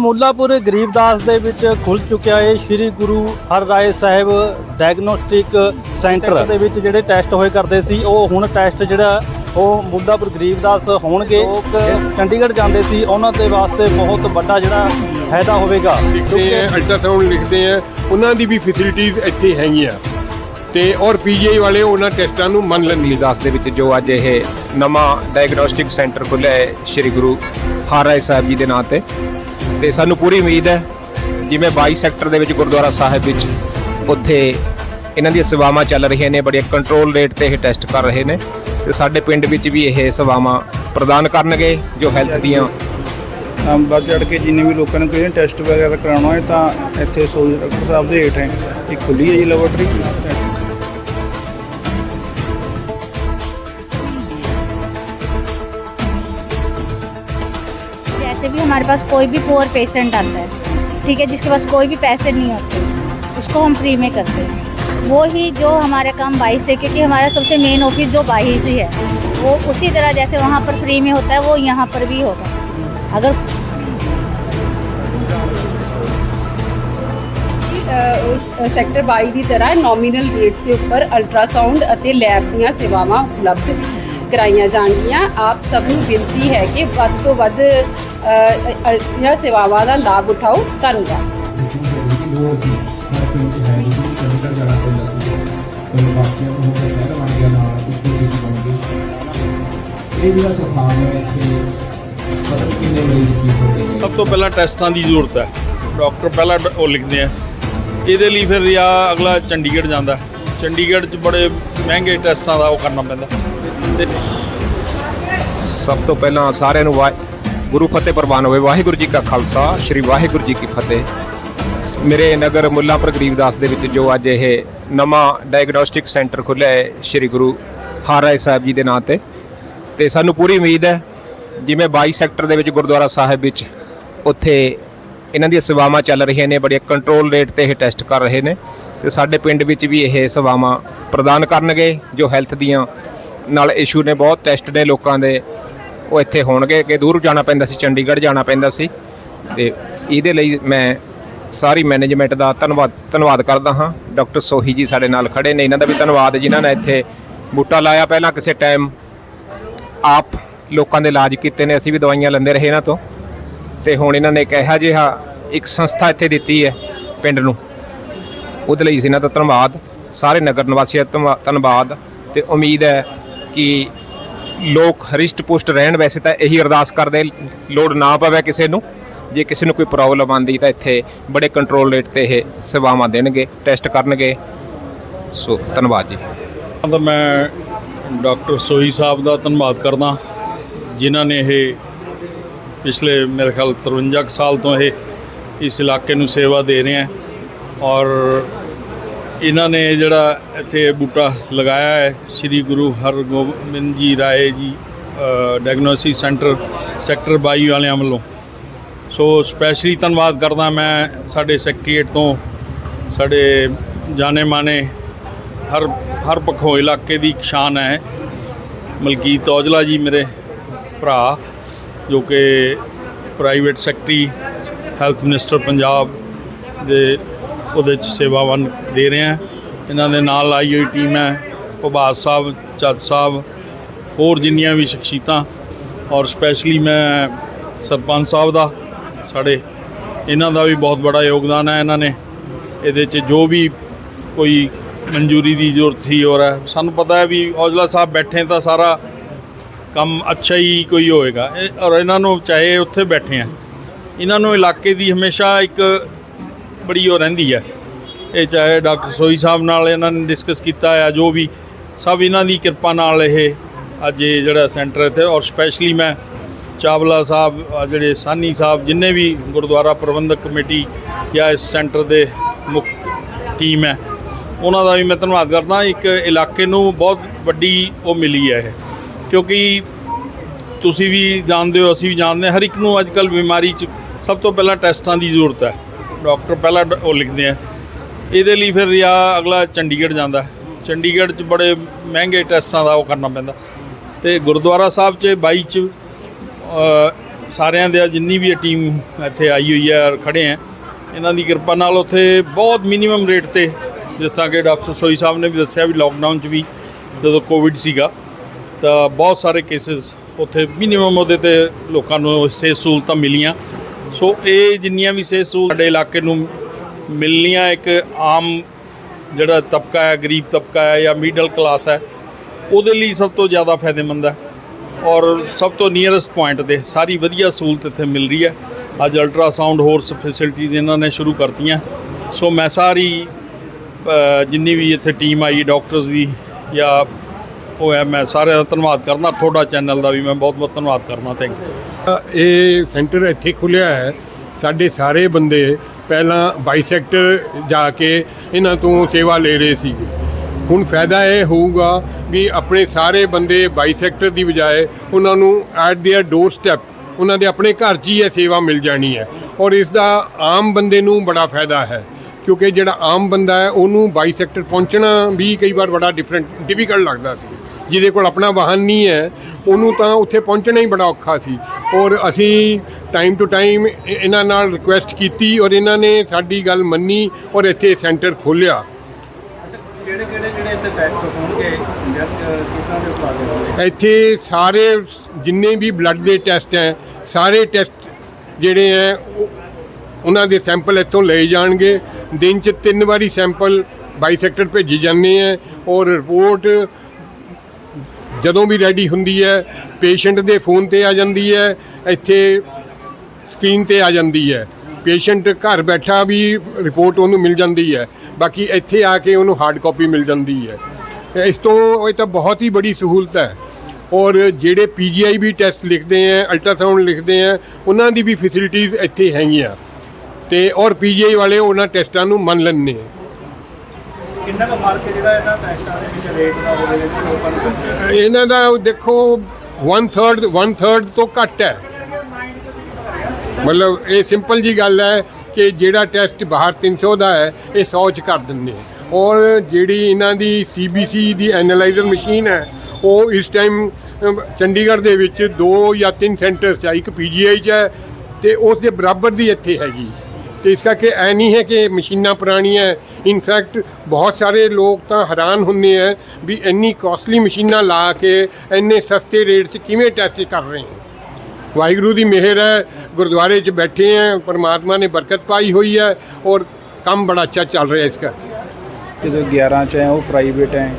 ਮੁੱਲਾਪੁਰ ਗਰੀਬਦਾਸ ਦੇ ਵਿੱਚ ਖੁੱਲ ਚੁੱਕਿਆ ਹੈ ਸ੍ਰੀ ਗੁਰੂ ਹਰਰਾਏ ਸਾਹਿਬ ਡਾਇਗਨੋਸਟਿਕ ਸੈਂਟਰ ਦੇ ਵਿੱਚ ਜਿਹੜੇ ਟੈਸਟ ਹੋਏ ਕਰਦੇ ਸੀ ਉਹ ਹੁਣ ਟੈਸਟ ਜਿਹੜਾ ਉਹ ਮੁੱਲਾਪੁਰ ਗਰੀਬਦਾਸ ਹੋਣਗੇ। ਲੋਕ ਚੰਡੀਗੜ੍ਹ ਜਾਂਦੇ ਸੀ ਉਹਨਾਂ ਦੇ ਵਾਸਤੇ ਬਹੁਤ ਵੱਡਾ ਜਿਹੜਾ ਫਾਇਦਾ ਹੋਵੇਗਾ। ਲਿਖਦੇ ਅਲਟਰਾਸਾਊਂਡ ਲਿਖਦੇ ਹੈ ਉਹਨਾਂ ਦੀ ਵੀ ਫੈਸਿਲਿਟੀਆਂ ਇੱਥੇ ਹੈਗੀਆਂ। ਤੇ ਔਰ ਪੀਜੀਆਈ ਵਾਲੇ ਉਹਨਾਂ ਟੈਸਟਾਂ ਨੂੰ ਮੰਨ ਲੈਣਗੇ ਦਾਸ ਦੇ ਵਿੱਚ ਜੋ ਅੱਜ ਇਹ ਨਵਾਂ ਡਾਇਗਨੋਸਟਿਕ ਸੈਂਟਰ ਖੁੱਲ੍ਹਿਆ ਹੈ ਸ੍ਰੀ ਗੁਰੂ ਹਰਰਾਏ ਸਾਹਿਬ ਜੀ ਦੇ ਨਾਂ ਤੇ। ਤੇ ਸਾਨੂੰ ਪੂਰੀ ਉਮੀਦ ਹੈ ਜਿਵੇਂ 22 ਸੈਕਟਰ ਦੇ ਵਿੱਚ ਗੁਰਦੁਆਰਾ ਸਾਹਿਬ ਵਿੱਚ ਉੱਥੇ ਇਹਨਾਂ ਦੀਆਂ ਸੇਵਾਵਾਂ ਚੱਲ ਰਹੀਆਂ ਨੇ ਬੜੇ ਕੰਟਰੋਲ ਰੇਟ ਤੇ ਇਹ ਟੈਸਟ ਕਰ ਰਹੇ ਨੇ ਤੇ ਸਾਡੇ ਪਿੰਡ ਵਿੱਚ ਵੀ ਇਹ ਸੇਵਾਵਾਂ ਪ੍ਰਦਾਨ ਕਰਨਗੇ ਜੋ ਹੈਲਥ ਦੀਆਂ ਵੱਧ ਚੜ ਕੇ ਜਿੰਨੇ ਵੀ ਲੋਕਾਂ ਨੇ ਕੋਈ ਟੈਸਟ ਵਗੈਰਾ ਕਰਾਉਣਾ ਹੈ ਤਾਂ ਇੱਥੇ ਸੋਜ ਡਾਕਟਰ ਸਾਹਿਬ ਦੇ ਹੇਠ ਹੈ। ਇਹ ਖੁੱਲੀ ਹੈ ਜੀ ਲੈਬੋਰਟਰੀ जैसे भी हमारे पास कोई भी पुअर पेशेंट आता है ठीक है जिसके पास कोई भी पैसे नहीं होते उसको हम फ्री में करते हैं वो ही जो हमारे काम बाईस है क्योंकि हमारा सबसे मेन ऑफिस जो बाईस ही है वो उसी तरह जैसे वहाँ पर फ्री में होता है वो यहाँ पर भी होगा अगर ਅ, ਸੈਕਟਰ 22 ਦੀ ਤਰ੍ਹਾਂ ਨੋਮੀਨਲ ਰੇਟਸ ਦੇ ਉੱਪਰ ਅਲਟਰਾਸਾਊਂਡ ਅਤੇ ਲੈਬ ਦੀਆਂ ਸੇਵਾਵਾਂ ਉਪਲਬਧ ਕਰਾਈਆਂ ਜਾਣਗੀਆਂ ਆਪ ਸਭ ਨੂੰ ਬੇਨਤੀ ਹੈ ਕਿ ਵੱਧ ਤੋਂ ਵੱਧ ਅ, ਅ, ਇਹਨਾਂ ਸੇਵਾਵਾਂ ਦਾ ਲਾਭ ਉਠਾਓ ਧੰਨਵਾਦ ਸਭ ਤੋਂ ਪਹਿਲਾਂ ਟੈਸਟਾਂ ਦੀ ਜ਼ਰੂਰਤ ਹੈ। ਡਾਕਟਰ ਪਹਿਲਾਂ ਉਹ ਲਿਖਦੇ ਆ। ਇਹਦੇ ਲਈ ਫਿਰ ਜਾਂ ਅਗਲਾ ਚੰਡੀਗੜ੍ਹ ਜਾਂਦਾ। ਚੰਡੀਗੜ੍ਹ 'ਚ ਬੜੇ ਮਹਿੰਗੇ ਟੈਸਟਾਂ ਦਾ ਉਹ ਕਰਨਾ ਪੈਂਦਾ। ਸਭ ਤੋਂ ਪਹਿਲਾਂ ਸਾਰਿਆਂ ਨੂੰ ਗੁਰੂ ਫਤਿਹ ਪ੍ਰਵਾਨ ਹੋਵੇ। ਵਾਹਿਗੁਰੂ ਜੀ ਕਾ ਖਾਲਸਾ, ਸ੍ਰੀ ਵਾਹਿਗੁਰੂ ਜੀ ਕੀ ਫਤਿਹ। ਮੇਰੇ ਨਗਰ ਮੁੱਲਾਂਪੁਰ ਗਰੀਬਦਾਸ ਦੇ ਵਿੱਚ ਜੋ ਅੱਜ ਇਹ ਨਵਾਂ ਡਾਇਗਨੋਸਟਿਕ ਸੈਂਟਰ ਖੁੱਲ੍ਹਿਆ ਹੈ, ਸ੍ਰੀ ਗੁਰੂ ਹਰਰਾਏ ਸਾਹਿਬ ਜੀ ਦੇ ਨਾਂ ਤੇ। ਤੇ ਸਾਨੂੰ ਪੂਰੀ ਉਮੀਦ ਹੈ, ਜਿਵੇਂ 22 ਸੈਕਟਰ ਦੇ ਵਿੱਚ ਗੁਰਦੁਆਰਾ ਸਾਹਿਬ ਵਿੱਚ ਉੱਥੇ ਇਹਨਾਂ ਦੀਆਂ ਸੇਵਾਵਾਂ ਚੱਲ ਰਹੀਆਂ ਨੇ ਬੜੇ ਕੰਟਰੋਲ ਰੇਟ ਤੇ ਇਹ ਟੈਸਟ ਕਰ ਰਹੇ ਨੇ। ਤੇ ਸਾਡੇ ਪਿੰਡ ਵਿੱਚ ਵੀ ਇਹ ਸੇਵਾਵਾਂ ਪ੍ਰਦਾਨ ਕਰਨਗੇ, ਜੋ ਹੈਲਥ ਦੀਆਂ ਨਾਲ ਇਸ਼ੂ ਨੇ, ਬਹੁਤ ਟੈਸਟ ਨੇ ਲੋਕਾਂ ਦੇ। ਉਹ ਇੱਥੇ ਹੋਣਗੇ ਕਿ ਦੂਰ ਜਾਣਾ ਪੈਂਦਾ ਸੀ, ਚੰਡੀਗੜ੍ਹ ਜਾਣਾ ਪੈਂਦਾ ਸੀ। ਤੇ ਇਹਦੇ ਲਈ ਮੈਂ ਸਾਰੀ ਮੈਨੇਜਮੈਂਟ ਦਾ ਧੰਨਵਾਦ ਧੰਨਵਾਦ ਕਰਦਾ ਹਾਂ। ਡਾਕਟਰ ਸੋਹੀ ਜੀ ਸਾਡੇ ਨਾਲ ਖੜੇ ਨੇ। ਇਹਨਾਂ ਦਾ ਵੀ ਧੰਨਵਾਦ, ਜਿਨ੍ਹਾਂ ਨੇ ਇੱਥੇ ਬੂਟਾ ਲਾਇਆ ਪਹਿਲਾਂ ਕਿਸੇ ਟਾਈਮ ਆਪ ਲੋਕਾਂ ਦੇ ਇਲਾਜ ਕੀਤੇ ਨੇ, ਅਸੀਂ ਵੀ ਦਵਾਈਆਂ ਲੈਂਦੇ ਰਹੇ ਇਹਨਾਂ ਤੋਂ। ਤੇ ਹੁਣ ਇਹਨਾਂ ਨੇ ਇੱਕ ਇਹੋ ਜਿਹਾ ਇੱਕ ਸੰਸਥਾ ਇੱਥੇ ਦਿੱਤੀ ਹੈ ਪਿੰਡ ਨੂੰ। ਉਹਦੇ ਲਈ ਅਸੀਂ ਇਹਨਾਂ ਦਾ ਧੰਨਵਾਦ। ਸਾਰੇ ਨਗਰ ਨਿਵਾਸੀਆਂ ਦਾ ਧੰਨਵਾ- ਧੰਨਵਾਦ। ਤੇ ਉਮੀਦ ਹੈ ਕਿ ਲੋਕ ਹਰਿਸ਼ਟ ਪੁਸ਼ਟ ਰਹਿਣ, ਵੈਸੇ ਤਾਂ ਇਹੀ ਅਰਦਾਸ ਕਰਦੇ, ਲੋੜ ਨਾ ਪਵੇ ਕਿਸੇ ਨੂੰ। ਜੇ ਕਿਸੇ ਨੂੰ ਕੋਈ ਪ੍ਰੋਬਲਮ ਆਂਦੀ ਤਾਂ ਇੱਥੇ ਬੜੇ ਕੰਟਰੋਲ ਰੇਟ ਤੇ ਇਹ ਸੇਵਾਵਾਂ ਦੇਣਗੇ ਟੈਸਟ ਕਰਨਗੇ। ਸੋ, ਧੰਨਵਾਦ ਜੀ। ਤਾਂ ਮੈਂ ਡਾਕਟਰ ਸੋਹੀ ਸਾਹਿਬ ਦਾ ਧੰਨਵਾਦ ਕਰਦਾ, ਜਿਨ੍ਹਾਂ ਨੇ ਇਹ ਪਿਛਲੇ ਮੇਰੇ ਖਿਆਲ 53 ਕੁ ਸਾਲ ਤੋਂ ਇਹ ਇਸ ਇਲਾਕੇ ਨੂੰ ਸੇਵਾ ਦੇ ਰਹੇ ਹੈ। ਔਰ ਇਹਨਾਂ ਨੇ ਜਿਹੜਾ ਇੱਥੇ ਬੂਟਾ ਲਗਾਇਆ ਹੈ, Shri Guru Hargobind ji Rai ji diagnostic centre sector 22 ਵਾਲਿਆਂ ਵੱਲੋਂ। ਸੋ ਸਪੈਸ਼ਲੀ ਧੰਨਵਾਦ ਕਰਦਾ ਮੈਂ ਸਾਡੇ ਸੈਕਟਰੀਏਟ ਤੋਂ, ਸਾਡੇ ਜਾਣੇ ਮਾਨੇ ਹਰ ਹਰ ਪੱਖੋਂ ਇਲਾਕੇ ਦੀ ਸ਼ਾਨ ਹੈ। ਮਲਕੀਤ ਔਜਲਾ ਜੀ ਮੇਰੇ ਭਰਾ, ਜੋ ਕਿ private secretary health minister Punjab ਦੇ ਉਹਦੇ ਚ ਸੇਵਾਵਾਨ ਦੇ ਰਹੇ ਆ ਇਹਨਾਂ ਦੇ ਨਾਲ ਆਈ ਹੋਈ ਟੀਮ ਹੈ, ਪ੍ਰਭਾਤ ਸਾਹਿਬ ਚੱਦ ਸਾਹਿਬ, ਹੋਰ ਜਿੰਨੀਆਂ ਵੀ ਸ਼ਖਸੀਅਤਾਂ ਔਰ ਸਪੈਸ਼ਲੀ ਮੈਂ ਸਰਪੰਚ ਸਾਹਿਬ ਦਾ, ਸਾਡੇ, ਇਹਨਾਂ ਦਾ ਵੀ ਬਹੁਤ ਬੜਾ ਯੋਗਦਾਨ ਹੈ ਇਹਨਾਂ ਨੇ। ਇਹਦੇ 'ਚ ਜੋ ਵੀ ਕੋਈ ਮਨਜ਼ੂਰੀ ਦੀ ਜ਼ਰੂਰਤ ਸੀ ਔਰ ਸਾਨੂੰ ਪਤਾ ਹੈ ਵੀ ਔਜਲਾ ਸਾਹਿਬ ਬੈਠੇ ਤਾਂ ਸਾਰਾ ਕੰਮ ਅੱਛਾ ਹੀ ਕੋਈ ਹੋਏਗਾ। ਇਹ- ਔਰ ਇਹਨਾਂ ਨੂੰ ਚਾਹੇ ਉੱਥੇ ਬੈਠੇ ਆ ਇਹਨਾਂ ਨੂੰ ਇਲਾਕੇ ਦੀ ਹਮੇਸ਼ਾ ਇੱਕ ਬੜੀ ਉਹ ਰਹਿੰਦੀ ਹੈ ਇਹ ਚਾਹੇ ਡਾਕਟਰ ਸੋਈ ਸਾਹਿਬ ਨਾਲ ਇਹਨਾਂ ਨੇ ਡਿਸਕਸ ਕੀਤਾ ਆ, ਜੋ ਵੀ, ਸਭ ਇਹਨਾਂ ਦੀ ਕਿਰਪਾ ਨਾਲ ਇਹ ਅੱਜ ਇਹ ਜਿਹੜਾ ਸੈਂਟਰ ਇੱਥੇ, ਔਰ ਸਪੈਸ਼ਲੀ ਮੈਂ ਚਾਵਲਾ ਸਾਹਿਬ ਜਿਹੜੇ ਸਾਨੀ ਸਾਹਿਬ, ਜਿੰਨੇ ਵੀ ਗੁਰਦੁਆਰਾ ਪ੍ਰਬੰਧਕ ਕਮੇਟੀ ਜਾਂ ਇਸ ਸੈਂਟਰ ਦੇ ਮੁੱਖ ਟੀਮ ਹੈ, ਉਹਨਾਂ ਦਾ ਵੀ ਮੈਂ ਧੰਨਵਾਦ ਕਰਦਾ। ਇੱਕ ਇਲਾਕੇ ਨੂੰ ਬਹੁਤ ਵੱਡੀ ਉਹ ਮਿਲੀ ਹੈ ਇਹ, ਕਿਉਂਕਿ ਤੁਸੀਂ ਵੀ ਜਾਣਦੇ ਹੋ, ਅਸੀਂ ਵੀ ਜਾਣਦੇ ਹਾਂ, ਹਰ ਇੱਕ ਨੂੰ ਅੱਜ ਕੱਲ ਬਿਮਾਰੀ 'ਚ ਸਭ ਤੋਂ ਪਹਿਲਾਂ ਟੈਸਟਾਂ ਦੀ ਜ਼ਰੂਰਤ ਹੈ। ਡਾਕਟਰ ਪਹਿਲਾਂ ਡ- ਉਹ ਲਿਖਦੇ ਆ ਇਹਦੇ ਲਈ ਫਿਰ ਜਾਂ ਅਗਲਾ ਚੰਡੀਗੜ੍ਹ ਜਾਂਦਾ। ਚੰਡੀਗੜ੍ਹ 'ਚ ਬੜੇ ਮਹਿੰਗੇ ਟੈਸਟਾਂ ਦਾ ਉਹ ਕਰਨਾ ਪੈਂਦਾ। ਤੇ ਗੁਰਦੁਆਰਾ ਸਾਹਿਬ 'ਚ 22 'ਚ ਅ, ਸਾਰਿਆਂ ਦੇ ਜਿੰਨੀ ਵੀ ਟੀਮ ਇੱਥੇ ਆਈ ਹੋਈ ਹੈ ਔਰ ਖੜੇ ਹੈ ਇਹਨਾਂ ਦੀ ਕਿਰਪਾ ਨਾਲ ਉੱਥੇ ਬਹੁਤ ਮਿਨੀਮਮ ਰੇਟ ਤੇ ਜਿਸ ਤਰ੍ਹਾਂ ਕਿ ਡਾਕਟਰ ਸੋਈ ਸਾਹਿਬ ਨੇ ਵੀ ਦੱਸਿਆ ਵੀ ਲੋਕਡਾਊਨ 'ਚ ਵੀ ਜਦੋਂ ਕੋਵਿਡ ਸੀਗਾ ਤਾਂ ਬਹੁਤ ਸਾਰੇ ਕੇਸਿਸ ਉੱਥੇ ਮਿਨੀਮਮ ਉਹਦੇ ਤੇ ਲੋਕਾਂ ਨੂੰ ਸਿਹਤ ਸਹੂਲਤਾਂ ਮਿਲੀਆਂ। ਸੋ ਇਹ ਜਿੰਨੀਆਂ ਵੀ ਸਿਹਤ ਸਹੂਲਤਾਂ ਸਾਡੇ ਇਲਾਕੇ ਨੂੰ ਮਿਲਣੀਆਂ, ਇੱਕ ਆਮ ਜਿਹੜਾ ਤਬਕਾ ਹੈ, ਗਰੀਬ ਤਬਕਾ ਹੈ ਜਾਂ ਮਿਡਲ ਕਲਾਸ ਹੈ, ਉਹਦੇ ਲਈ ਸਭ ਤੋਂ ਜ਼ਿਆਦਾ ਫਾਇਦੇਮੰਦ ਹੈ। ਔਰ ਸਭ ਤੋਂ ਨੀਅਰੈਸਟ ਪੁਆਇੰਟ ਦੇ ਸਾਰੀ ਵਧੀਆ ਸਹੂਲਤ ਇੱਥੇ ਮਿਲ ਰਹੀ ਹੈ। ਅੱਜ ਅਲਟਰਾਸਾਊਂਡ ਹੋਰ ਫੈਸਿਲਿਟੀਜ਼ ਇਹਨਾਂ ਨੇ ਸ਼ੁਰੂ ਕਰਤੀਆਂ। ਸੋ ਮੈਂ ਸਾਰੀ ਜਿੰਨੀ ਵੀ ਇੱਥੇ ਟੀਮ ਆਈ ਡਾਕਟਰਸ ਦੀ ਜਾਂ ਉਹ ਹੈ, ਮੈਂ ਸਾਰਿਆਂ ਦਾ ਧੰਨਵਾਦ ਕਰਨਾ। ਤੁਹਾਡਾ ਚੈਨਲ ਦਾ ਵੀ ਮੈਂ ਬਹੁਤ ਬਹੁਤ ਧੰਨਵਾਦ ਕਰਨਾ। ਥੈਂਕ ਯੂ ਇਹ ਸੈਂਟਰ ਇੱਥੇ ਖੁੱਲਿਆ ਹੈ। ਸਾਡੇ ਸਾਰੇ ਬੰਦੇ ਪਹਿਲਾਂ ਬਾਈਸੈਕਟਰ ਜਾ ਕੇ ਇਹਨਾਂ ਤੋਂ ਸੇਵਾ ਲੈ ਰਹੇ ਸੀਗੇ। ਹੁਣ ਫਾਇਦਾ ਇਹ ਹੋਊਗਾ ਵੀ ਆਪਣੇ ਸਾਰੇ ਬੰਦੇ ਬਾਈ ਸੈਕਟਰ ਦੀ ਬਜਾਏ ਉਹਨਾਂ ਨੂੰ ਐਟ ਦੇਅਰ ਡੋਰ ਸਟੈਪ ਉਹਨਾਂ ਦੇ ਆਪਣੇ ਘਰ 'ਚ ਹੀ ਇਹ ਸੇਵਾ ਮਿਲ ਜਾਣੀ ਹੈ। ਔਰ ਇਸ ਦਾ ਆਮ ਬੰਦੇ ਨੂੰ ਬੜਾ ਫਾਇਦਾ ਹੈ, ਕਿਉਂਕਿ ਜਿਹੜਾ ਆਮ ਬੰਦਾ ਹੈ, ਉਹਨੂੰ ਬਾਈ ਸੈਕਟਰ ਪਹੁੰਚਣਾ ਵੀ ਕਈ ਵਾਰ ਬੜਾ ਡਿਫਰੈਂਟ ਡਿਫਿਕਲਟ ਲੱਗਦਾ ਸੀ। ਜਿਹਦੇ ਕੋਲ ਆਪਣਾ ਵਾਹਨ ਨਹੀਂ ਹੈ, ਉਹਨੂੰ ਤਾਂ ਉੱਥੇ ਪਹੁੰਚਣਾ ਹੀ ਬੜਾ ਔਖਾ ਸੀ। ਔਰ ਅਸੀਂ ਟਾਈਮ ਟੂ ਟਾਈਮ ਇਹਨਾਂ ਨਾਲ ਰਿਕੁਐਸਟ ਕੀਤੀ ਔਰ ਇਹਨਾਂ ਨੇ ਸਾਡੀ ਗੱਲ ਮੰਨੀ ਔਰ ਇੱਥੇ ਸੈਂਟਰ ਖੋਲ੍ਹਿਆ। ਕਿਹੜੇ ਕਿਹੜੇ ਜਿਹੜੇ ਇੱਥੇ ਟੈਸਟ ਹੋਣਗੇ? ਕਿਸਾਂ ਦੇ ਉਪਾਅ ਇੱਥੇ ਸਾਰੇ ਜਿੰਨੇ ਵੀ ਬਲੱਡ ਦੇ ਟੈਸਟ ਹੈ ਸਾਰੇ ਟੈਸਟ ਜਿਹੜੇ ਹੈ ਉਹ- ਉਹਨਾਂ ਦੇ ਸੈਂਪਲ ਇੱਥੋਂ ਲਏ ਜਾਣਗੇ। ਦਿਨ 'ਚ ਤਿੰਨ ਵਾਰੀ ਸੈਂਪਲ ਬਾਈ ਸੈਕਟਰ ਭੇਜੀ ਜਾਂਦੇ ਹੈ ਔਰ ਰਿਪੋਰਟ ਜਦੋਂ ਵੀ ਰੈਡੀ ਹੁੰਦੀ ਹੈ ਪੇਸ਼ੈਂਟ ਦੇ ਫੋਨ ਤੇ ਆ ਜਾਂਦੀ ਹੈ, ਇੱਥੇ ਸਕਰੀਨ ਤੇ ਆ ਜਾਂਦੀ ਹੈ। ਪੇਸ਼ੈਂਟ ਘਰ ਬੈਠਾ ਵੀ ਰਿਪੋਰਟ ਉਹਨੂੰ ਮਿਲ ਜਾਂਦੀ ਹੈ, ਬਾਕੀ ਇੱਥੇ ਆ ਕੇ ਉਹਨੂੰ ਹਾਰਡ ਕਾਪੀ ਮਿਲ ਜਾਂਦੀ ਹੈ। ਇਸ ਤੋਂ ਇਹ ਤਾਂ ਬਹੁਤ ਹੀ ਬੜੀ ਸਹੂਲਤ ਹੈ। ਔਰ ਜਿਹੜੇ ਪੀਜੀਆਈ ਵੀ ਟੈਸਟ ਲਿਖਦੇ ਆ ਅਲਟਰਾਸਾਊਂਡ ਲਿਖਦੇ ਆ ਉਹਨਾਂ ਦੀ ਵੀ ਫੈਸਿਲਿਟੀਆਂ ਇੱਥੇ ਹੈਗੀਆਂ। ਤੇ ਔਰ ਪੀਜੀਆਈ ਵਾਲੇ ਉਹਨਾਂ ਟੈਸਟਾਂ ਨੂੰ ਮੰਨ ਲੈਂਦੇ ਆ ਕਿੰਨਾ ਕੁ ਮਾਰਕ ਜਿਹੜਾ ਇਹਨਾਂ ਟੈਸਟਾਂ ਦੇ ਵਿੱਚ ਰੇਟ ਦਾ ਹੋਵੇ ਜਿਹੜੇ ਲੋਕਾਂ ਨੂੰ ਇਹਨਾਂ ਦਾ ਦੇਖੋ 1 3 1 3 ਤੋਂ ਘੱਟ ਹੈ। ਮਤਲਬ ਇਹ ਸਿੰਪਲ ਜੀ ਗੱਲ ਹੈ ਕਿ ਜਿਹੜਾ ਟੈਸਟ ਬਾਹਰ 300 ਦਾ ਹੈ, ਇਹ 100 ਚ ਕਰ ਦਿੰਦੇ ਆ। ਔਰ ਜਿਹੜੀ ਇਹਨਾਂ ਦੀ ਸੀਬੀਸੀ ਦੀ ਐਨਾਲਾਈਜ਼ਰ ਮਸ਼ੀਨ ਹੈ, ਉਹ ਇਸ ਟਾਈਮ ਚੰਡੀਗੜ੍ਹ ਦੇ ਵਿੱਚ ਦੋ ਜਾਂ ਤਿੰਨ ਸੈਂਟਰਸ 'ਚ ਆ, ਇੱਕ ਪੀਜੀਆਈ 'ਚ ਹੈ ਤੇ ਉਸ ਦੇ ਬਰਾਬਰ ਦੀ ਇੱਥੇ ਹੈਗੀ। ਤੇ ਇਸ ਕਰਕੇ ਐ ਨਹੀਂ ਹੈ ਕਿ ਮਸ਼ੀਨਾਂ ਪੁਰਾਣੀਆਂ ਇਨਫੈਕਟ ਬਹੁਤ ਸਾਰੇ ਲੋਕ ਤਾਂ ਹੈਰਾਨ ਹੁੰਦੇ ਆ ਵੀ ਇੰਨੀ ਕਾਸਟਲੀ ਮਸ਼ੀਨਾਂ ਲਾ ਕੇ ਇੰਨੇ ਸਸਤੇ ਰੇਟ 'ਚ ਕਿਵੇਂ ਟੈਸਟ ਕਰ ਰਹੇ ਹਨ ਵਾਹਿਗੁਰੂ ਦੀ ਮਿਹਰ ਹੈ ਗੁਰਦੁਆਰੇ 'ਚ ਬੈਠੇ ਆ ਪਰਮਾਤਮਾ ਨੇ ਬਰਕਤ ਪਾਈ ਹੋਈ ਹੈ ਔਰ ਕੰਮ ਬੜਾ ਅੱਛਾ ਚੱਲ ਰਿਹਾ ਇਸ ਕਰਕੇ। ਜਦੋਂ 11 ਚ ਹੈ ਉਹ ਪ੍ਰਾਈਵੇਟ ਹੈ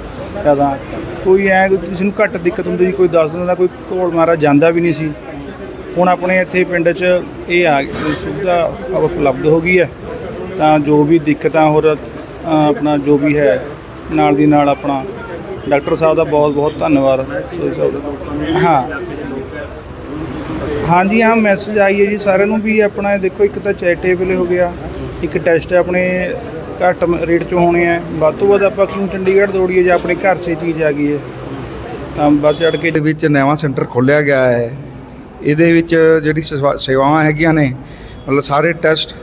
ਤਾਂ ਕੋਈ ਐ ਕਿਸੇ ਨੂੰ ਘੱਟ ਦਿੱਕਤ ਹੁੰਦੀ ਸੀ, ਕੋਈ ਦਸ ਦਿਨਾਂ ਦਾ ਕੋਈ ਕੋਲ ਮਾਰਾ ਜਾਂਦਾ ਵੀ ਨਹੀਂ ਸੀ। ਹੁਣ ਆਪਣੇ ਇੱਥੇ ਪਿੰਡ 'ਚ ਇਹ ਆ ਸੁਵਿਧਾ ਉਪਲਬਧ ਹੋ ਗਈ ਹੈ। ਤਾਂ ਜੋ ਵੀ ਦਿੱਕਤਾਂ ਹੋਰ ਆਪਣਾ ਜੋ ਵੀ ਹੈ, ਨਾਲ ਦੀ ਨਾਲ ਆਪਣਾ ਡਾਕਟਰ ਸਾਹਿਬ ਦਾ ਬਹੁਤ ਬਹੁਤ ਧੰਨਵਾਦ। ਹਾਂ। ਹਾਂਜੀ, ਹਾਂ ਮੈਸੇਜ ਆਈ ਹੈ ਜੀ ਸਾਰਿਆਂ ਨੂੰ ਵੀ ਆਪਣਾ ਦੇਖੋ, ਇੱਕ ਤਾਂ ਚੈਰੀਟੇਬਲ ਹੋ ਗਿਆ, ਇੱਕ ਟੈਸਟ ਆਪਣੇ ਘੱਟ ਰੇਟ 'ਚ ਹੋਣੇ ਆ ਵੱਧ ਤੋਂ ਵੱਧ ਆਪਾਂ ਕਿਉਂ ਚੰਡੀਗੜ੍ਹ ਦੌੜੀਏ ਜਾਂ ਆਪਣੇ ਘਰ 'ਚ ਇਹ ਚੀਜ਼ ਆ ਗਈ ਹੈ? ਤਾਂ ਵੱਧ ਚੜ ਕੇ ਦੇ ਵਿੱਚ ਨਵਾਂ ਸੈਂਟਰ ਖੋਲ੍ਹਿਆ ਗਿਆ ਹੈ। ਇਹਦੇ ਵਿੱਚ ਜਿਹੜੀ ਸੇਵਾ- ਸੇਵਾਵਾਂ ਹੈਗੀਆਂ ਨੇ, ਮਤਲਬ ਸਾਰੇ ਟੈਸਟ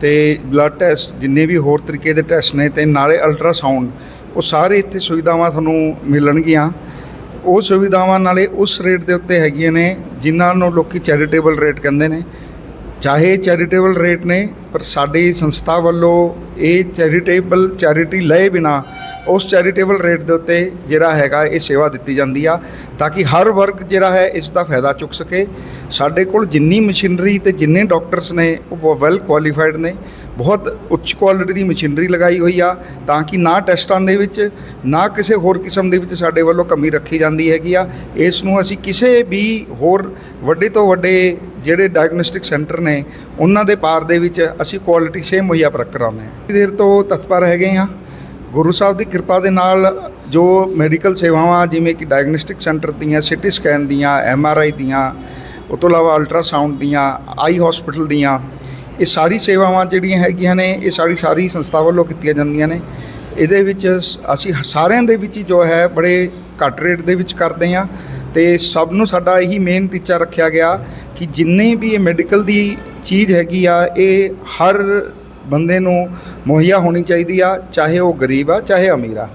ਤੇ ਬਲੱਡ ਟੈਸਟ ਜਿੰਨੇ ਵੀ ਹੋਰ ਤਰੀਕੇ ਦੇ ਟੈਸਟ ਨੇ ਤੇ ਨਾਲੇ ਅਲਟਰਾਸਾਊਂਡ ਉਹ ਸਾਰੇ ਇੱਥੇ ਸੁਵਿਧਾਵਾਂ ਤੁਹਾਨੂੰ ਮਿਲਣਗੀਆਂ। ਉਹ ਸੁਵਿਧਾਵਾਂ ਨਾਲੇ ਉਸ ਰੇਟ ਦੇ ਉੱਤੇ ਹੈਗੀਆਂ ਨੇ, ਜਿਨ੍ਹਾਂ ਨੂੰ ਲੋਕੀ ਚੈਰੀਟੇਬਲ ਰੇਟ ਕਹਿੰਦੇ ਨੇ। ਚਾਹੇ ਚੈਰੀਟੇਬਲ ਰੇਟ ਨੇ, ਪਰ ਸਾਡੀ ਸੰਸਥਾ ਵੱਲੋਂ ਇਹ ਚੈਰੀਟੇਬਲ ਚੈਰਿਟੀ ਲਏ ਬਿਨਾ ਉਸ ਚੈਰੀਟੇਬਲ ਰੇਟ ਦੇ ਉੱਤੇ ਜਿਹੜਾ ਹੈਗਾ ਇਹ ਸੇਵਾ ਦਿੱਤੀ ਜਾਂਦੀ ਆ, ਤਾਂ ਕਿ ਹਰ ਵਰਗ ਜਿਹੜਾ ਹੈ ਇਸ ਦਾ ਫਾਇਦਾ ਚੁੱਕ ਸਕੇ। ਸਾਡੇ ਕੋਲ ਜਿੰਨੀ ਮਸ਼ੀਨਰੀ ਤੇ ਜਿੰਨੇ ਡਾਕਟਰਸ ਨੇ, ਉਹ ਵੈਲ ਕੁਆਲੀਫਾਈਡ ਨੇ, ਬਹੁਤ ਉੱਚ ਕੁਆਲਿਟੀ ਦੀ ਮਸ਼ੀਨਰੀ ਲਗਾਈ ਹੋਈ ਆ, ਤਾਂ ਕਿ ਨਾ ਟੈਸਟਾਂ ਦੇ ਵਿੱਚ, ਨਾ ਕਿਸੇ ਹੋਰ ਕਿਸਮ ਦੇ ਵਿੱਚ ਸਾਡੇ ਵੱਲੋਂ ਕਮੀ ਰੱਖੀ ਜਾਂਦੀ ਹੈਗੀ ਆ। ਇਸ ਨੂੰ ਅਸੀਂ ਕਿਸੇ ਵੀ ਹੋਰ ਵੱਡੇ ਤੋਂ ਵੱਡੇ ਜਿਹੜੇ ਡਾਇਗਨੋਸਟਿਕ ਸੈਂਟਰ ਨੇ, ਉਹਨਾਂ ਦੇ ਪਾਰ ਦੇ ਵਿੱਚ ਅਸੀਂ ਕੁਆਲਿਟੀ ਸੇਮ ਮੁਹੱਈਆ ਪਰ ਕਰਾਉਂਦੇ ਹਾਂ। ਦੇਰ ਤੋਂ ਤਤਪਰ ਹੈਗੇ ਆ? ਗੁਰੂ ਸਾਹਿਬ ਦੀ ਕਿਰਪਾ ਦੇ ਨਾਲ ਜੋ ਮੈਡੀਕਲ ਸੇਵਾਵਾਂ ਜਿਵੇਂ ਕਿ ਡਾਇਗਨੋਸਟਿਕ ਸੈਂਟਰ ਦੀਆਂ ਸਿਟੀ ਸਕੈਨ ਦੀਆਂ ਐਮ ਆਰ ਆਈ ਦੀਆਂ, ਉਹ ਤੋਂ ਇਲਾਵਾ ਅਲਟਰਾਸਾਊਂਡ ਦੀਆਂ ਆਈ ਹਸਪੀਟਲ ਦੀਆਂ, ਇਹ ਸਾਰੀ ਸੇਵਾਵਾਂ ਜਿਹੜੀਆਂ ਹੈਗੀਆਂ ਨੇ, ਇਹ ਸਾਰੀ ਸਾਰੀ ਸੰਸਥਾ ਵੱਲੋਂ ਕੀਤੀਆਂ ਜਾਂਦੀਆਂ ਨੇ। ਇਹਦੇ ਵਿੱਚ ਸ- ਅਸੀਂ ਸਾਰਿਆਂ ਦੇ ਵਿੱਚ ਹੀ ਜੋ ਹੈ, ਬੜੇ ਘੱਟ ਰੇਟ ਦੇ ਵਿੱਚ ਕਰਦੇ ਹਾਂ ਤੇ ਸਭ ਨੂੰ ਸਾਡਾ ਇਹੀ ਮੇਨ ਟੀਚਾ ਰੱਖਿਆ ਗਿਆ ਕਿ ਜਿੰਨੇ ਵੀ ਇਹ ਮੈਡੀਕਲ ਦੀ ਚੀਜ਼ ਹੈਗੀ ਆ, ਇਹ ਹਰ ਬੰਦੇ ਨੂੰ ਮੁਹੱਈਆ ਹੋਣੀ ਚਾਹੀਦੀ ਆ, ਚਾਹੇ ਉਹ ਗਰੀਬ ਆ, ਚਾਹੇ ਅਮੀਰ ਆ।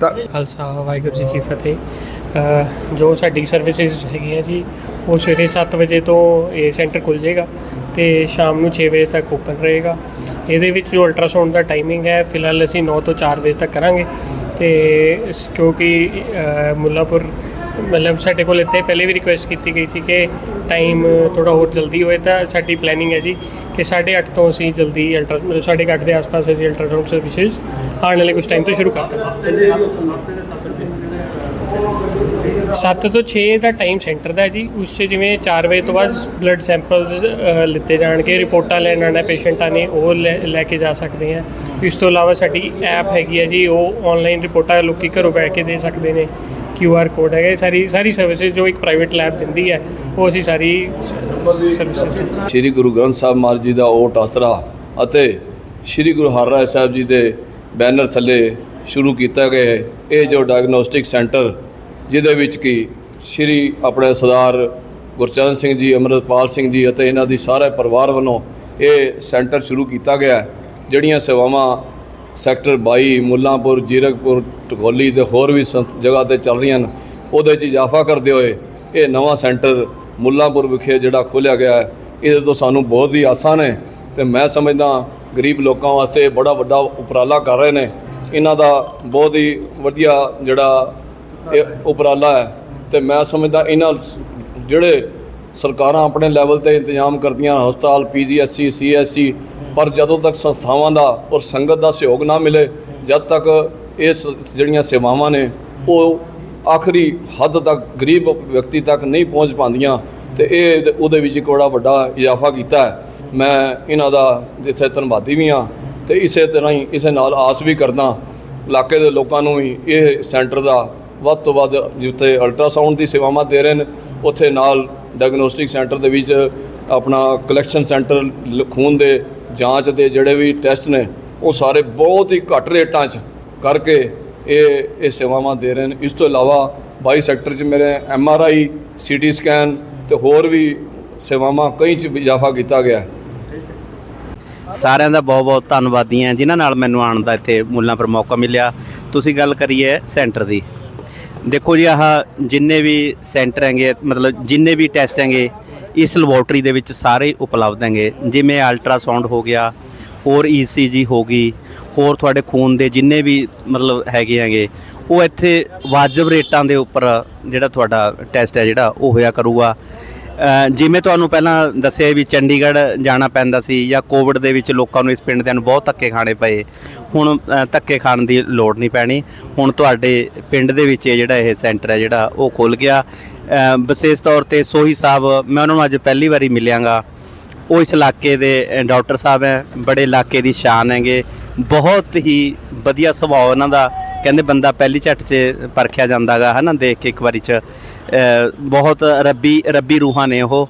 ਤਾਂ ਖਾਲਸਾ, ਵਾਹਿਗੁਰੂ ਜੀ ਕੀ ਫਤਿਹ। ਜੋ ਸਾਡੀ ਸਰਵਿਸਿਜ਼ ਹੈਗੀਆਂ ਜੀ, ਉਹ ਸਵੇਰੇ 7 ਵਜੇ ਤੋਂ ਇਹ ਸੈਂਟਰ ਖੁੱਲ ਜਾਏਗਾ ਤੇ ਸ਼ਾਮ ਨੂੰ 6 ਵਜੇ ਤੱਕ ਓਪਨ ਰਹੇਗਾ। ਇਹਦੇ ਵਿੱਚ ਜੋ ਅਲਟਰਾਸਾਊਂਡ ਦਾ ਟਾਈਮਿੰਗ ਹੈ, ਫਿਲਹਾਲ ਅਸੀਂ 9 ਤੋਂ 4 ਵਜੇ ਤੱਕ ਕਰਾਂਗੇ। ਤੇ ਕਿਉਂਕਿ ਮੁੱਲਾਪੁਰ, ਮਤਲਬ ਸਾਡੇ ਕੋਲ ਇੱਥੇ ਪਹਿਲੇ ਵੀ ਰਿਕੁਐਸਟ ਕੀਤੀ ਗਈ ਸੀ ਕਿ ਟਾਈਮ ਥੋੜਾ ਹੋਰ ਜਲਦੀ ਹੋਏ ਤਾਂ ਸਾਡੀ ਪਲੈਨਿੰਗ ਹੈ ਜੀ। ਕਿ 8:30 ਤੋਂ ਅਸੀਂ ਜਲਦੀ ਅਲਟਰਾ ਮਤਲਬ 8:30 ਦੇ ਆਸ-ਪਾਸ ਅਸੀਂ ਅਲਟਰਾਸਾਊਂਡ ਸਰਵਿਸਿਜ਼ ਆਉਣ ਵਾਲੇ ਕੁਝ ਟਾਈਮ ਤੋਂ ਸ਼ੁਰੂ ਕਰ ਦਾਂਗੇ 7 ਤੋਂ 6 ਦਾ ਟਾਈਮ ਸੈਂਟਰ ਦਾ ਜੀ। ਉਸ 'ਚ ਜਿਵੇਂ 4 ਵਜੇ ਤੋਂ ਬਾਅਦ ਬਲੱਡ ਸੈਂਪਲਸ ਲਿੱਤੇ ਜਾਣਗੇ, ਰਿਪੋਰਟਾਂ ਲੈਣ ਆਉਣਾ, ਪੇਸ਼ੈਂਟਾਂ ਨੇ, ਉਹ ਲੈ ਲੈ ਕੇ ਜਾ ਸਕਦੇ ਆ। ਇਸ ਤੋਂ ਇਲਾਵਾ ਸਾਡੀ ਐਪ ਹੈਗੀ ਹੈ ਜੀ, ਉਹ ਆਨਲਾਈਨ ਰਿਪੋਰਟਾਂ ਲੋਕੀ ਘਰੋਂ ਬੈਠ ਕੇ ਦੇ ਸਕਦੇ ਨੇ। ਕਿਊ ਆਰ ਕੋਡ ਹੈਗਾ, ਇਹ ਸਾਰੀ ਸਾਰੀ ਸਰਵਿਸਿਜ਼ ਜੋ ਇੱਕ ਪ੍ਰਾਈਵੇਟ ਲੈਬ ਦਿੰਦੀ ਹੈ, ਉਹ ਅਸੀਂ ਸਾਰੀ ਸਰਵਿਸਿਜ਼ ਸ੍ਰੀ ਗੁਰੂ ਗ੍ਰੰਥ ਸਾਹਿਬ ਮਹਾਰਾਜ ਜੀ ਦਾ ਓਟ ਆਸਰਾ ਅਤੇ ਸ੍ਰੀ ਗੁਰੂ ਹਰਿਰਾਏ ਸਾਹਿਬ ਜੀ ਦੇ ਬੈਨਰ ਥੱਲੇ ਸ਼ੁਰੂ ਕੀਤਾ ਗਿਆ ਇਹ ਜੋ ਡਾਇਗਨੋਸਟਿਕ ਸੈਂਟਰ ਜਿਹਦੇ ਵਿੱਚ ਕੀ ਸ੍ਰੀ ਆਪਣੇ ਸਰਦਾਰ ਗੁਰਚਰਨ ਸਿੰਘ ਜੀ, ਅਮਰਪਾਲ ਸਿੰਘ ਜੀ ਅਤੇ ਇਹਨਾਂ ਦੀ ਸਾਰੇ ਪਰਿਵਾਰ ਵੱਲੋਂ ਇਹ ਸੈਂਟਰ ਸ਼ੁਰੂ ਕੀਤਾ ਗਿਆ ਜਿਹੜੀਆਂ ਸੇਵਾਵਾਂ ਸੈਕਟਰ 22 ਮੁੱਲਾਂਪੁਰ, ਜੀਰਕਪੁਰ ਟਕੋਲੀ ਤੇ ਹੋਰ ਵੀ ਸੰਸ- ਜਗ੍ਹਾ ਤੇ ਚੱਲ ਰਹੀਆਂ ਹਨ, ਉਹਦੇ 'ਚ ਇਜ਼ਾਫਾ ਕਰਦੇ ਹੋਏ ਇਹ ਨਵਾਂ ਸੈਂਟਰ ਮੁੱਲਾਂਪੁਰ ਵਿਖੇ ਜਿਹੜਾ ਖੋਲ੍ਹਿਆ ਗਿਆ ਹੈ, ਇਹਦੇ ਤੋਂ ਸਾਨੂੰ ਬਹੁਤ ਹੀ ਆਸਾਨ ਨੇ ਤੇ ਮੈਂ ਸਮਝਦਾ ਗਰੀਬ ਲੋਕਾਂ ਵਾਸਤੇ ਬੜਾ ਵੱਡਾ ਉਪਰਾਲਾ ਕਰ ਰਹੇ ਨੇ। ਇਹਨਾਂ ਦਾ ਬਹੁਤ ਹੀ ਵਧੀਆ ਜਿਹੜਾ ਇਹ ਉਪਰਾਲਾ ਹੈ ਤੇ ਮੈਂ ਸਮਝਦਾ ਇਹਨਾਂ ਜਿਹੜੇ ਸਰਕਾਰਾਂ ਆਪਣੇ ਲੈਵਲ ਤੇ ਇੰਤਜ਼ਾਮ ਕਰਦੀਆਂ ਹਸਪਤਾਲ ਪੀਜੀਐਸਸੀ ਸੀਐਸਸੀ ਪਰ ਜਦੋਂ ਤੱਕ ਸੰਸਥਾਵਾਂ ਦਾ ਔਰ ਸੰਗਤ ਦਾ ਸਹਿਯੋਗ ਨਾ ਮਿਲੇ, ਜਦ ਤੱਕ ਇਸ ਜਿਹੜੀਆਂ ਸੇਵਾਵਾਂ ਨੇ, ਉਹ ਆਖਰੀ ਹੱਦ ਤੱਕ ਗਰੀਬ ਵਿਅਕਤੀ ਤੱਕ ਨਹੀਂ ਪਹੁੰਚ ਪਾਉਂਦੀਆਂ ਤੇ ਇਹ ਉਹਦੇ ਵਿੱਚ ਇੱਕ ਬੜਾ ਵੱਡਾ ਇਜ਼ਾਫਾ ਕੀਤਾ ਹੈ। ਮੈਂ ਇਹਨਾਂ ਦਾ ਜਿੱਥੇ ਧੰਨਵਾਦੀ ਵੀ ਹਾਂ ਤੇ ਇਸੇ ਤਰ੍ਹਾਂ ਹੀ ਇਸੇ ਨਾਲ ਆਸ ਵੀ ਕਰਦਾ ਇਲਾਕੇ ਦੇ ਲੋਕਾਂ ਨੂੰ ਵੀ ਇਹ ਸੈਂਟਰ ਦਾ ਵੱਧ ਤੋਂ ਵੱਧ ਜਿੱਥੇ ਅਲਟਰਾਸਾਊਂਡ ਦੀ ਸੇਵਾਵਾਂ ਦੇ ਰਹੇ ਨੇ, ਉੱਥੇ ਨਾਲ ਡਾਇਗਨੋਸਟਿਕ ਸੈਂਟਰ ਦੇ ਵਿੱਚ ਆਪਣਾ ਕਲੈਕਸ਼ਨ ਸੈਂਟਰ ਖੂਨ ਦੇ ਜਾਂਚ ਦੇ ਜਿਹੜੇ ਵੀ ਟੈਸਟ ਨੇ, ਉਹ ਸਾਰੇ ਬਹੁਤ ਹੀ ਘੱਟ ਰੇਟਾਂ 'ਚ ਕਰਕੇ ਇਹ ਇਹ ਸੇਵਾਵਾਂ ਦੇ ਰਹੇ ਨੇ। ਇਸ ਤੋਂ ਇਲਾਵਾ 22 ਸੈਕਟਰ 'ਚ ਮੇਰੇ M R I, CT scan ਤੇ ਹੋਰ ਵੀ ਸੇਵਾਵਾਂ ਕਈ 'ਚ ਇਜ਼ਾਫਾ ਕੀਤਾ ਗਿਆ। ਸਾਰਿਆਂ ਦਾ ਬਹੁਤ ਬਹੁਤ ਧੰਨਵਾਦੀ ਹਾਂ ਜਿਨ੍ਹਾਂ ਨਾਲ ਮੈਨੂੰ ਆਉਣ ਦਾ ਇੱਥੇ ਮੁੱਲਾਂ ਪਰ ਮੌਕਾ ਮਿਲਿਆ। ਤੁਸੀਂ ਗੱਲ ਕਰੀਏ ਸੈਂਟਰ ਦੀ। ਦੇਖੋ ਜੀ, ਆਹ ਜਿੰਨੇ ਵੀ ਸੈਂਟਰ ਹੈਗੇ, ਮਤਲਬ ਜਿੰਨੇ ਵੀ ਟੈਸਟ ਹੈਗੇ, ਇਸ ਲੈਬੋਰਟਰੀ ਦੇ ਵਿੱਚ ਸਾਰੇ ਉਪਲਬਧ ਹੈਗੇ। ਜਿਵੇਂ ਅਲਟਰਾਸਾਊਂਡ ਹੋ ਗਿਆ, ਹੋਰ ਈਸੀਜੀ ਹੋ ਗਈ ਹੋਰ ਤੁਹਾਡੇ ਖੂਨ ਦੇ ਜਿੰਨੇ ਵੀ ਮਤਲਬ ਹੈਗੇ ਹੈਗੇ, ਉਹ ਇੱਥੇ ਵਾਜਬ ਰੇਟਾਂ ਦੇ ਉੱਪਰ ਜਿਹੜਾ ਤੁਹਾਡਾ ਟੈਸਟ ਹੈ ਜਿਹੜਾ, ਉਹ ਹੋਇਆ ਕਰੂਗਾ। ਜਿਵੇਂ ਤੁਹਾਨੂੰ ਪਹਿਲਾਂ ਦੱਸਿਆ ਵੀ ਚੰਡੀਗੜ੍ਹ ਜਾਣਾ ਪੈਂਦਾ ਸੀ ਜਾਂ ਕੋਵਿਡ ਦੇ ਵਿੱਚ ਲੋਕਾਂ ਨੂੰ ਇਸ ਪਿੰਡ ਦੇ ਨੂੰ ਬਹੁਤ ਧੱਕੇ ਖਾਣੇ ਪਏ। ਹੁਣ ਧੱਕੇ ਖਾਣ ਦੀ ਲੋੜ ਨਹੀਂ ਪੈਣੀ। ਹੁਣ ਤੁਹਾਡੇ ਪਿੰਡ ਦੇ ਵਿੱਚ ਇਹ ਜਿਹੜਾ ਇਹ ਸੈਂਟਰ ਹੈ ਜਿਹੜਾ, ਉਹ ਖੁੱਲ ਗਿਆ। ਵਿਸ਼ੇਸ਼ ਤੌਰ ਤੇ ਸੋਹੀ ਸਾਹਿਬ, ਮੈਂ ਉਹਨਾਂ ਨੂੰ ਅੱਜ ਪਹਿਲੀ ਵਾਰੀ ਮਿਲਿਆਂਗਾ। ਉਹ ਇਸ ਇਲਾਕੇ ਦੇ ਡਾਕਟਰ ਸਾਹਿਬ ਹੈ, ਬੜੇ ਇਲਾਕੇ ਦੀ ਸ਼ਾਨ ਹੈਗੇ। ਬਹੁਤ ਹੀ ਵਧੀਆ ਸੁਭਾਅ ਉਹਨਾਂ ਦਾ। ਕਹਿੰਦੇ ਬੰਦਾ ਪਹਿਲੀ ਝੱਟ 'ਚ ਪਰਖਿਆ ਜਾਂਦਾਗਾ ਹਨਾ, ਦੇਖ ਕੇ ਇੱਕ ਵਾਰੀ 'ਚ। ਬਹੁਤ ਰੱਬੀ ਰੱਬੀ ਰੂਹਾਂ ਨੇ ਉਹ।